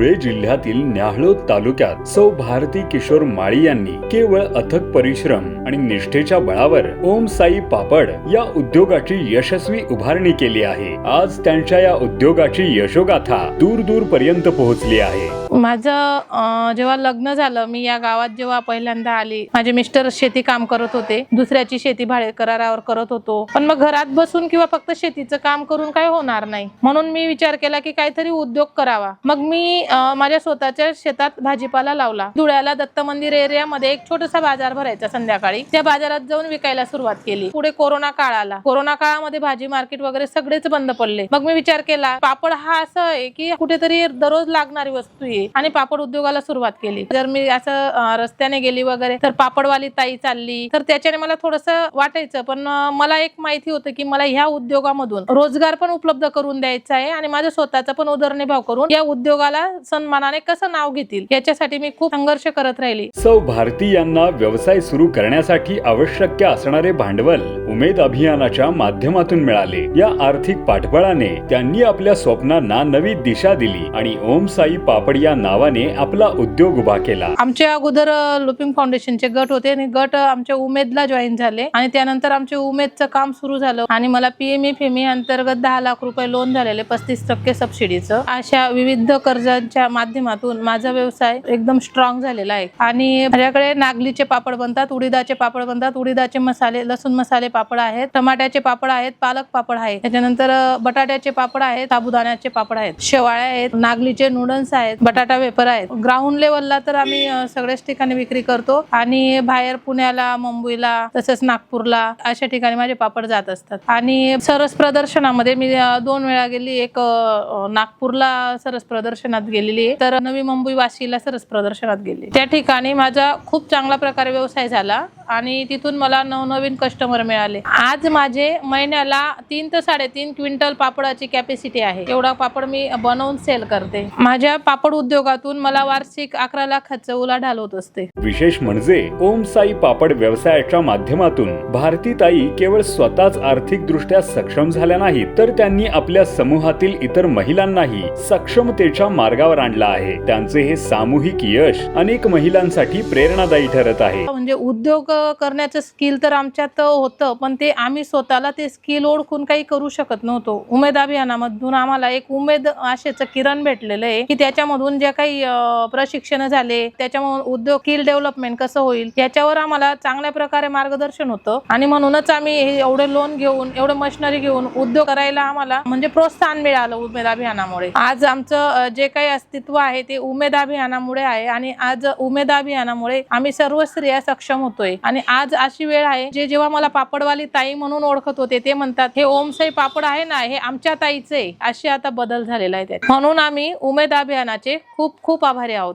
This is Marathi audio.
धुळे जिल्ह्यातील न्याहळोद तालुक्यात सौ भारती किशोर माळी यांनी केवळ अथक परिश्रम आणि निष्ठेच्या बळावर ओम साई पापड या उद्योगाची यशस्वी उभारणी केली आहे. आज त्यांच्या या उद्योगाची यशोगाथा दूर दूर पर्यंत पोहोचली आहे. माझं जेव्हा लग्न झालं मी या गावात जेव्हा पहिल्यांदा आली माझे मिस्टर शेती काम करत होते. दुसऱ्याची शेती भाडे करारावर करत होतो. पण मग घरात बसून किंवा फक्त शेतीचं काम करून काय होणार नाही? म्हणून मी विचार केला की काहीतरी उद्योग करावा. मग मी माझ्या स्वतःच्या शेतात भाजीपाला लावला. धुळ्याला दत्त मंदिर एरियामध्ये एक छोटासा बाजार भरायचा संध्याकाळी. त्या बाजारात जाऊन विकायला सुरुवात केली. पुढे कोरोना काळ आला. कोरोना काळामध्ये भाजी मार्केट वगैरे सगळेच बंद पडले. मग मी विचार केला पापड हा असं आहे की कुठेतरी दररोज लागणारी वस्तू आहे. आणि पापड उद्योगाला सुरुवात केली. जर मी असं रस्त्याने गेली वगैरे तर पापडवाली ताई चालली. तर त्याच्याने मला थोडस वाटायचं पण मला एक माहिती होतं की मला ह्या उद्योगामधून रोजगार पण उपलब्ध करून द्यायचा आहे आणि माझ्या स्वतःचा पण उदरनिर्वाह करून या उद्योगाला सन्मानाने कसं नाव घेतील याच्यासाठी मी खूप संघर्ष करत राहिली. सौ भारती यांना व्यवसाय सुरू करण्यासाठी आवश्यक असणारे भांडवल उमेद अभियानाच्या माध्यमातून मिळाले. या आर्थिक पाठबळाने त्यांनी आपल्या स्वप्नांना नवी दिशा दिली आणि ओम साई पापड या नावाने आपला उद्योग उभा केला. आमच्या अगोदर लुपिंग फाउंडेशनचे गट होते आणि गट आमच्या उमेदला जॉईन झाले. आणि त्यानंतर आमचे उमेदचं काम सुरू झालं आणि मला पीएमई फेमी अंतर्गत दहा लाख रुपये लोन झालेले पस्तीस टक्के सबसिडीचं अशा विविध कर्जांच्या माध्यमातून माझा व्यवसाय एकदम स्ट्रॉंग झालेला आहे. आणि माझ्याकडे नागलीचे पापड बनतात उडीदाचे पापड बनतात. उडीदाचे मसाले लसूण मसाले पापड आहेत टमाट्याचे पापड आहेत पालक पापड आहे त्याच्यानंतर बटाट्याचे पापड आहेत साबुदाण्याचे पापड आहेत शेवाळ्या आहेत नागलीचे नूडल्स आहेत बटाटा वेपर आहेत. ग्राउंड लेवलला तर आम्ही सगळ्याच ठिकाणी विक्री करतो. आणि बाहेर पुण्याला मुंबईला तसंच नागपूरला अशा ठिकाणी माझे पापड जात असतात. आणि सरस प्रदर्शनामध्ये मी दोन वेळा गेली. एक नागपूरला सरस प्रदर्शनात गेलेली. आहे तर नवी मुंबई वाशीला सरस प्रदर्शनात गेली. त्या ठिकाणी माझा खूप चांगला प्रकारे व्यवसाय झाला आणि तिथून मला नवनवीन कस्टमर मिळाले. आज माझे महिन्याला तीन ते साडेतीन क्विंटल पापडाची कॅपॅसिटी आहे. एवढा पापड मी बनवून सेल करते. माझ्या पापड उद्योगातून मला वार्षिक अकरा लाखाचं उलाढाल होत असते. विशेष म्हणजे ओम साई पापड व्यवसायाच्या माध्यमातून. भारतीताई केवळ स्वतःच आर्थिकदृष्ट्या सक्षम झाल्या नाहीत तर त्यांनी आपल्या समूहातील इतर महिलांनाही सक्षमतेच्या मार्गावर आणलं आहे. त्यांचे हे सामूहिक यश अनेक महिलांसाठी प्रेरणादायी ठरत आहे. म्हणजे उद्योग करण्याचं स्किल तर आमच्यात होतं पण ते आम्ही स्वतःला ते स्किल ओळखून काही करू शकत नव्हतो. उमेद अभियानामधून आम्हाला एक उमेद आशेचं किरण भेटलेलं आहे की त्याच्यामधून जे काही प्रशिक्षण झाले त्याच्यामुळे उद्योग स्किल डेव्हलपमेंट कसं होईल याच्यावर आम्हाला चांगल्या प्रकारे मार्गदर्शन होतं. आणि म्हणूनच आम्ही एवढे लोन घेऊन एवढे मशिनरी घेऊन उद्योग करायला आम्हाला म्हणजे प्रोत्साहन मिळालं उमेद अभियानामुळे. आज आमचं जे काही अस्तित्व आहे ते उमेद अभियानामुळे आहे आणि आज उमेद अभियानामुळे आम्ही सर्व स्त्रिया सक्षम होतोय. आणि आज अशी वेळ आहे जे जेव्हा मला पापडवाली ताई म्हणून ओळखत होते ते म्हणतात हे ओमसाई पापड आहे ना हे आमच्या ताईचे असे अशी आता बदल झालेला आहे त्यात. म्हणून आम्ही उमेद अभियानाचे खूप खूप आभारी आहोत.